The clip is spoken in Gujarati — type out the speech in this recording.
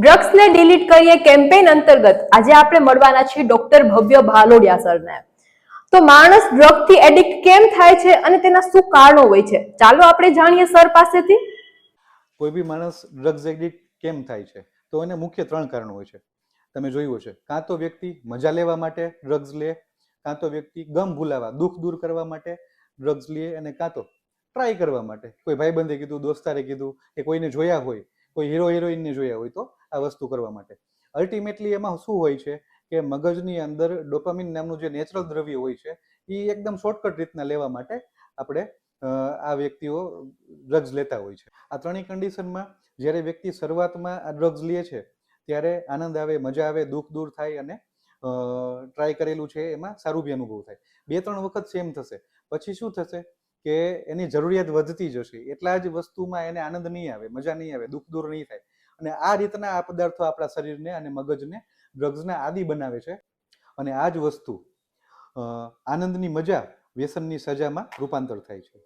ડ્રગ્સને ડિલીટ કરીએ કેમ્પેન અંતર્ગત. આજે આપણે મળવાના છીએ ડોક્ટર ભવ્ય ભાલોડિયા સરને. તો માણસ ડ્રગથી એડિક્ટ કેમ થાય છે અને તેના શું કારણો હોય છે? ચાલો આપણે જાણીએ સર પાસેથી. કોઈ બી માણસ ડ્રગ્સ એડિક્ટ કેમ થાય છે? તો એને મુખ્ય ત્રણ કારણો હોય છે. તમે જોયું છે કાં તો વ્યક્તિ મજા લેવા માટે ડ્રગ્સ લે, કાં તો વ્યક્તિ ગમ ભૂલાવા, દુઃખ દૂર કરવા માટે ડ્રગ્સ લે અને કાં તો ટ્રાય કરવા માટે. કોઈ ભાઈબંધે કીધું, દોસ્તારે કીધું કે કોઈને જોયા હોય, કોઈ હીરો હિરોઈનને જોયા હોય તો આ વસ્તુ કરવા માટે. અલ્ટિમેટલી એમાં શું હોય છે કે મગજની અંદર ડોપામિન નામનું જે નેચરલ દ્રવ્ય હોય છે, એ એકદમ શોર્ટકટ રીતના લેવા માટે આપણે આ વ્યક્તિઓ ડ્રગ્સ લેતા હોય છે. આ ત્રણેય કન્ડિશનમાં જ્યારે વ્યક્તિ શરૂઆતમાં આ ડ્રગ્સ લે છે, ત્યારે આનંદ આવે, મજા આવે, દુઃખ દૂર થાય અને ટ્રાય કરેલું છે એમાં સારું બી અનુભવ થાય. બે ત્રણ વખત સેમ થશે. પછી શું થશે કે એની જરૂરિયાત વધતી જશે. એટલા જ વસ્તુમાં એને આનંદ નહીં આવે, મજા નહીં આવે, દુઃખ દૂર નહીં થાય. અને આ રીતના આ પદાર્થો આપણા શરીરને અને મગજને ડ્રગ્સના આદિ બનાવે છે. અને આ જ વસ્તુ આનંદની મજા વ્યસનની સજામાં રૂપાંતર થાય છે.